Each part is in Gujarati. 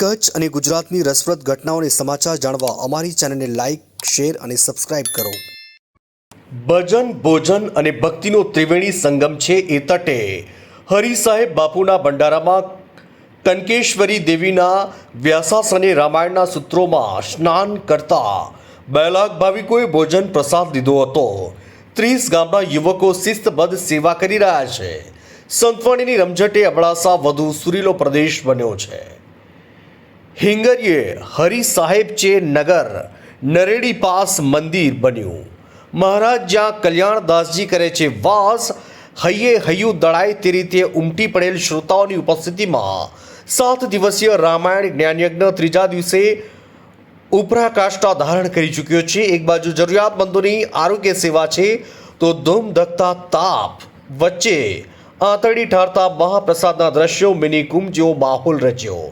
કચ્છ અને ગુજરાતની રસપ્રદ ઘટનાઓને સમાચાર જાણવા અમારી ચેનલને લાઇક શેર અને સબસ્ક્રાઇબ કરો. ભજન, ભોજન અને ભક્તિનો ત્રિવેણી સંગમ છે એ તટે. હરિ સાહેબ બાપુના ભંડારામાં કનકેશ્વરી દેવીના વ્યાસાસને રામાયણના સૂત્રોમાં સ્નાન કરતા બે લાખ ભાવિકોએ ભોજન પ્રસાદ લીધો હતો. ત્રીસ ગામના યુવકો શિસ્તબદ્ધ સેવા કરી રહ્યા છે. સંતવાણીની રમઝટે અબડાસા વધુ સુરીલો પ્રદેશ બન્યો છે. હિંગરીએ હરિ સાહેબ ચે નગર નરેડી પાસ મંદિર બન્યું. મહારાજ જ્યાં કલ્યાણદાસજી કરે છે વાસ, હૈયે હૈયું દળાય તે રીતે ઉમટી પડેલ શ્રોતાઓની ઉપસ્થિતિમાં સાત દિવસીય રામાયણ જ્ઞાનયજ્ઞ ત્રીજા દિવસે ઉપરાકાષ્ઠા ધારણ કરી ચૂક્યો છે. એક બાજુ જરૂરિયાતમંદોની આરોગ્ય સેવા છે તો ધૂમધકતા તાપ વચ્ચે આંતરડી ઠારતા મહાપ્રસાદના દ્રશ્યો, મિની કુંભ જેવો માહોલ રચ્યો.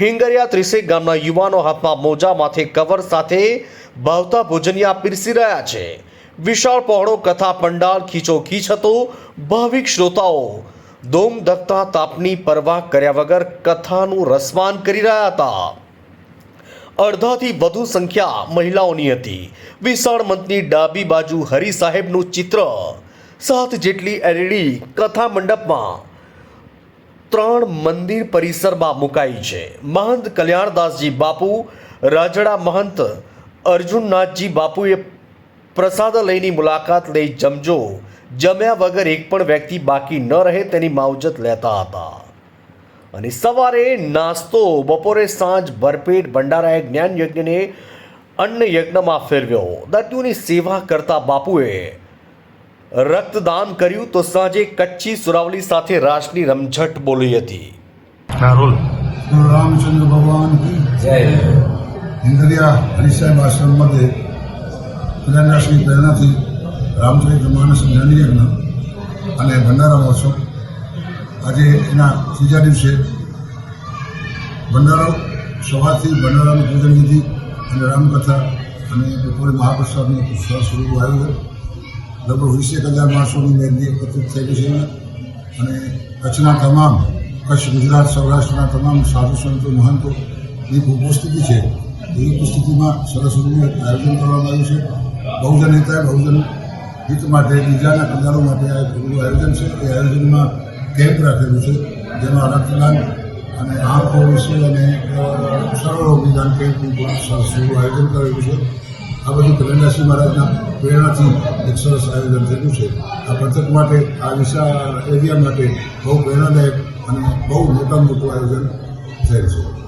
હિંગરિયા ત્રિસેક ગામના યુવાનો હાથમાં માથે કવર સાથે ભાવતા ભોજનિયા પીરસી રહ્યા છે. વિશાળ પહોળો કથા પંડાલ ખીચો ખીચ હતો. ભાવિક શ્રોતાઓ દોમ દકતા તાપની પરવા કર્યા વગર કથાનું રસમાન કરી રહ્યા હતા. અડધાથી વધુ સંખ્યા મહિલાઓની હતી. વિશાળ મંચની ડાબી બાજુ હરિ સાહેબનું ચિત્ર સાત જેટલી એલઈડી કથા મંડપમાં ત્રણ મંદિર પરિસરમાં મુકાઈ છે. મહંત કલ્યાણદાસજી બાપુ, રાજડા મહંત અર્જુનનાથજી બાપુએ પ્રસાદાલયની મુલાકાત લઈ જમજો. જમ્યા વગર એક પણ વ્યક્તિ બાકી ન રહે તેની માવજત લેતા હતા. અને સવારે નાસ્તો, બપોરે સાંજ ભરપેટ ભંડારાએ જ્ઞાન યજ્ઞને અન્ન યજ્ઞમાં ફેરવ્યો. દર્દીઓની સેવા કરતા બાપુએ રક્તદાન કર્યું તો સાંજે કચ્છી સુરાવલી સાથે રાસની રમઝટ બોલી હતી. રામચંદ્ર ભગવાન ઇન્દ્રિયા હરિસાહેબ આશ્રમ મધ્યે પ્રધાનશ્રી પ્રેરણાથી રામચરિત્ર માનસ જ્ઞાની અને ભંડારા મહોત્સવ આજે એના ત્રીજા દિવસે ભંડારો સવારથી ભંડારાનું પૂજન વિધિ અને રામકથા અને બપોરે મહાપ્રસાદનું સરસ સ્વરૂપ આયોજન લગભગ વીસેક હજાર માણસોની મેદની એકત્રિત થયેલી છે. અને કચ્છના તમામ, કચ્છ, ગુજરાત, સૌરાષ્ટ્રના તમામ સાધુ સંતો મહંતોની ઉપસ્થિતિ છે. એ ઉપસ્થિતિમાં સરસ રીતે આયોજન કરવામાં આવ્યું છે. બહુજન હિતાય બહુજન હિત માટે બીજાના કલ્યાણો માટે આ એક આયોજન છે. એ આયોજનમાં કેમ્પ રાખેલું છે, જેમાં રક્તદાન અને આંખો વિશે અને સર્વ નિદાન કેમ્પનું સરસ આયોજન કરેલું છે. આ બધું કલ્યાણદાસી મહારાજના પ્રેરણાથી એક સરસ આયોજન થયેલું છે. આ પંથક માટે, આ વિશાળ એરિયા માટે બહુ પ્રેરણાદાયક અને બહુ મોટા મોટું આયોજન થયેલ છે.